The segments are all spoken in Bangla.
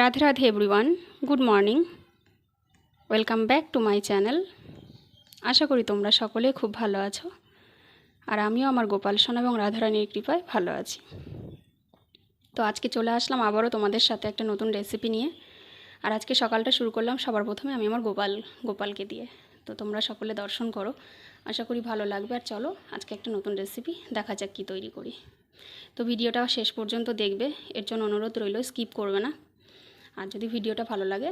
Radhe Radhe everyone good morning welcome back to my channel আশা করি তোমরা সকলে খুব ভালো আছো। আর আমিও আমার গোপাল সোনা এবং রাধারানীর কৃপায় ভালো আছি। তো আজকে চলে আসলাম আবারও তোমাদের সাথে একটা নতুন রেসিপি নিয়ে। আর আজকে সকালটা শুরু করলাম সবার প্রথমে আমি আমার গোপাল, গোপালকে দিয়ে। তো তোমরা সকলে দর্শন করো। আশা করি ভালো লাগবে। আর চলো আজকে একটা নতুন রেসিপি দেখা যাক কী তৈরি করি। তো ভিডিওটা শেষ পর্যন্ত দেখবে। এর জন্য অনুরোধ রইল স্কিপ করবে না। আর যদি ভিডিওটা ভালো লাগে,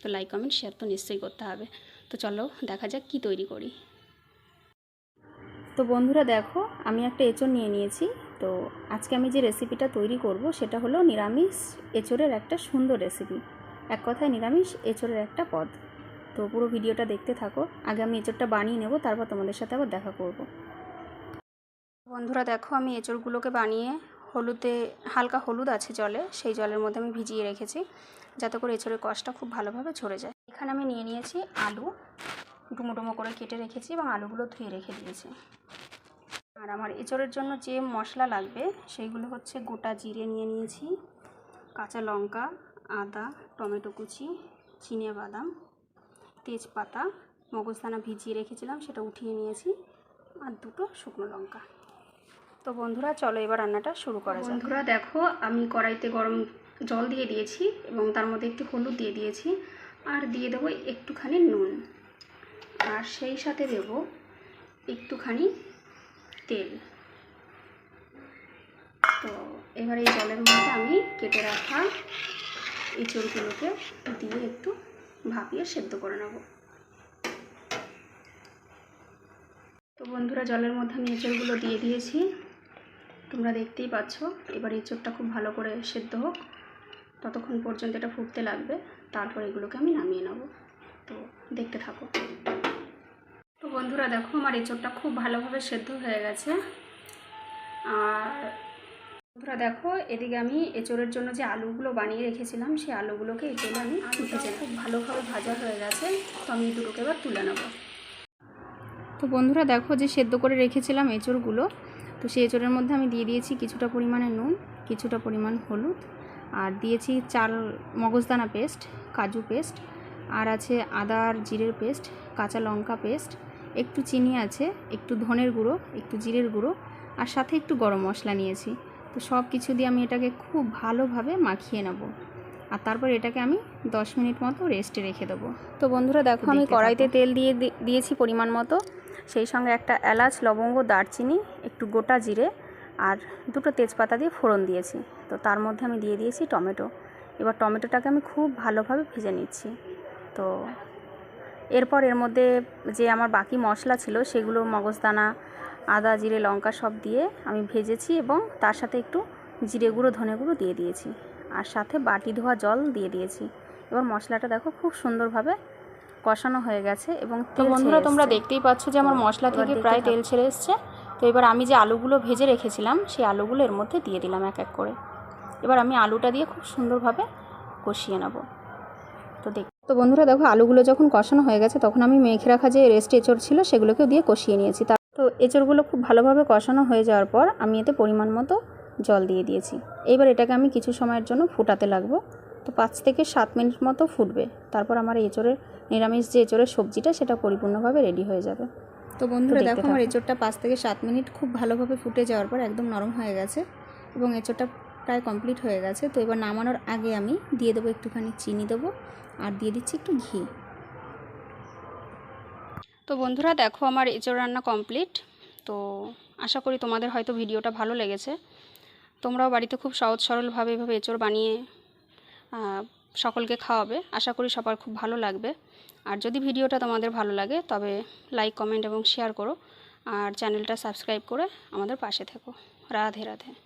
তো লাইক কমেন্ট শেয়ার তো নিশ্চয়ই করতে হবে। তো চলো দেখা যাক কী তৈরি করি। তো বন্ধুরা দেখো, আমি একটা এঁচড় নিয়ে নিয়েছি। তো আজকে আমি যে রেসিপিটা তৈরি করব, সেটা হলো নিরামিষ এঁচড়ের একটা সুন্দর রেসিপি এক কথায় নিরামিষ এঁচড়ের একটা পদ। তো পুরো ভিডিওটা দেখতে থাকো। আগে আমি এঁচড়টা বানিয়ে নেব, তারপর তোমাদের সাথে আবার দেখা করব। বন্ধুরা দেখো, আমি এঁচড়গুলোকে বানিয়ে হলুদে, হালকা হলুদ আছে জলে, সেই জলের মধ্যে আমি ভিজিয়ে রেখেছি, যাতে করে এঁচড়ের কষটা খুব ভালোভাবে ঝরে যায়। এখানে আমি নিয়ে নিয়েছি আলু ডুমো ডুমো করে কেটে রেখেছি এবং আলুগুলো ধুয়ে রেখে দিয়েছি। আর আমার এঁচড়ের জন্য যে মশলা লাগবে, সেইগুলো হচ্ছে গোটা জিরে নিয়ে নিয়েছি, কাঁচা লঙ্কা, আদা, টমেটো কুচি, চিনে বাদাম, তেজপাতা, মগজদানা ভিজিয়ে রেখেছিলাম, সেটা উঠিয়ে নিয়েছি, আর দুটো শুকনো লঙ্কা। তো বন্ধুরা, চলো এবার রান্নাটা শুরু করা যাক। বন্ধুরা, দেখো, আমি কড়াইতে গরম জল দিয়ে দিয়েছি এবং তার মধ্যে একটু হলুদ দিয়ে দিয়েছি আর দিয়ে দেবো একটুখানি নুন। আর সেই সাথে দেব একটুখানি তেল। তো এবার এই জলের মধ্যে আমি কেটে রাখা এঁচড়গুলোকে দিয়ে একটু ভাপিয়ে সেদ্ধ করে নেব। তো বন্ধুরা, জলের মধ্যে আমি এঁচড়গুলো দিয়ে দিয়েছি। তোমরা দেখতেই পাচ্ছ এবার এঁচড়টা খুব ভালো করে সেদ্ধ হোক। ততক্ষণ পর্যন্ত এটা ফুটতে লাগবে তারপর এগুলোকে আমি নামিয়ে নেব। তো দেখতে থাকো। তো বন্ধুরা দেখো আমার এঁচড়টা খুব ভালোভাবে সেদ্ধ হয়ে গেছে। আর বন্ধুরা দেখো এদিকে আমি এঁচড়ের জন্য যে আলুগুলো বানিয়ে রেখেছিলাম সেই আলুগুলোকে তেলে আমি ভেজে খুব ভালোভাবে ভাজা হয়ে গেছে তো আমি দুটোকে এবার তুলে নেব। তো বন্ধুরা দেখো যে সেদ্ধ করে রেখেছিলাম এঁচড়গুলো তো সেই এঁচড়ের মধ্যে আমি দিয়ে দিয়েছি কিছুটা পরিমাণে নুন কিছুটা পরিমাণ হলুদ আর দিয়েছি চাল মগজদানা পেস্ট কাজু পেস্ট আর আছে আদার জিরের পেস্ট কাঁচা লঙ্কা পেস্ট একটু চিনি আছে একটু ধনের গুঁড়ো একটু জিরের গুঁড়ো আর সাথে একটু গরম মশলা নিয়েছি। তো সব কিছু দিয়ে আমি এটাকে খুব ভালোভাবে মাখিয়ে নেব। আর তারপর এটাকে আমি দশ মিনিট মতো রেস্টে রেখে দেবো। তো বন্ধুরা দেখো আমি কড়াইতে তেল দিয়ে দিয়েছি পরিমাণ মতো। সেই সঙ্গে একটা এলাচ লবঙ্গ দারচিনি একটু গোটা জিরে আর দুটো তেজপাতা দিয়ে ফোড়ন দিয়েছি। তো তার মধ্যে আমি দিয়ে দিয়েছি টমেটো। এবার টমেটোটাকে আমি খুব ভালোভাবে ভেজে নিচ্ছি। তো এরপর এর মধ্যে যে আমার বাকি মশলা ছিল সেগুলো মগজদানা আদা জিরে লঙ্কা সব দিয়ে আমি ভেজেছি এবং তার সাথে একটু জিরে গুঁড়ো ধনে গুঁড়ো দিয়ে দিয়েছি। আর সাথে বাটি ধোয়া জল দিয়ে দিয়েছি। এবার মশলাটা দেখো খুব সুন্দরভাবে কষানো হয়ে গেছে এবং তো বন্ধুরা তোমরা দেখতেই পাচ্ছ যে আমার মশলা থেকে প্রায় তেল ছেড়ে এসছে। তো এবার আমি যে আলুগুলো ভেজে রেখেছিলাম, সেই আলুগুলো এর মধ্যে দিয়ে দিলাম এক এক করে। এবার আমি আলুটা দিয়ে খুব সুন্দরভাবে কষিয়ে নেব। তো দেখ তো বন্ধুরা দেখো, আলুগুলো যখন কষানো হয়ে গেছে, তখন আমি মেখে রাখা যে রেস্ট এঁচড় ছিল, সেগুলোকেও দিয়ে কষিয়ে নিয়েছি। তার তো এঁচড়গুলো খুব ভালোভাবে কষানো হয়ে যাওয়ার পর আমি এতে পরিমাণ মতো জল দিয়ে দিয়েছি। এইবার এটাকে আমি কিছু সময়ের জন্য ফুটাতে লাগবো। তো পাঁচ থেকে সাত মিনিট মতো ফুটবে। তারপর আমার এঁচড়ের নিরামিষ যে এঁচড়ের সবজিটা, সেটা পরিপূর্ণভাবে রেডি হয়ে যাবে। তো বন্ধুরা দেখো আমার এঁচড়টা পাঁচ থেকে সাত মিনিট খুব ভালোভাবে ফুটে যাওয়ার পর একদম নরম হয়ে গেছে এবং এঁচড়টা প্রায় কমপ্লিট হয়ে গেছে। তো এবার নামানোর আগে আমি দিয়ে দেবো একটুখানি চিনি দেবো আর দিয়ে দিচ্ছি একটু ঘি। তো বন্ধুরা দেখো আমার এঁচড় রান্না কমপ্লিট। তো আশা করি তোমাদের হয়তো ভিডিওটা ভালো লেগেছে। তোমরাও বাড়িতে খুব সহজ সরলভাবে এভাবে এঁচড় বানিয়ে সকলকে খাওয়াবে। আশা করি সবার খুব ভালো লাগবে। আর যদি ভিডিওটা তোমাদের ভালো লাগে, তবে লাইক কমেন্ট এবং শেয়ার করো। আর চ্যানেলটা সাবস্ক্রাইব করে আমাদের পাশে থেকো। রাধে রাধে।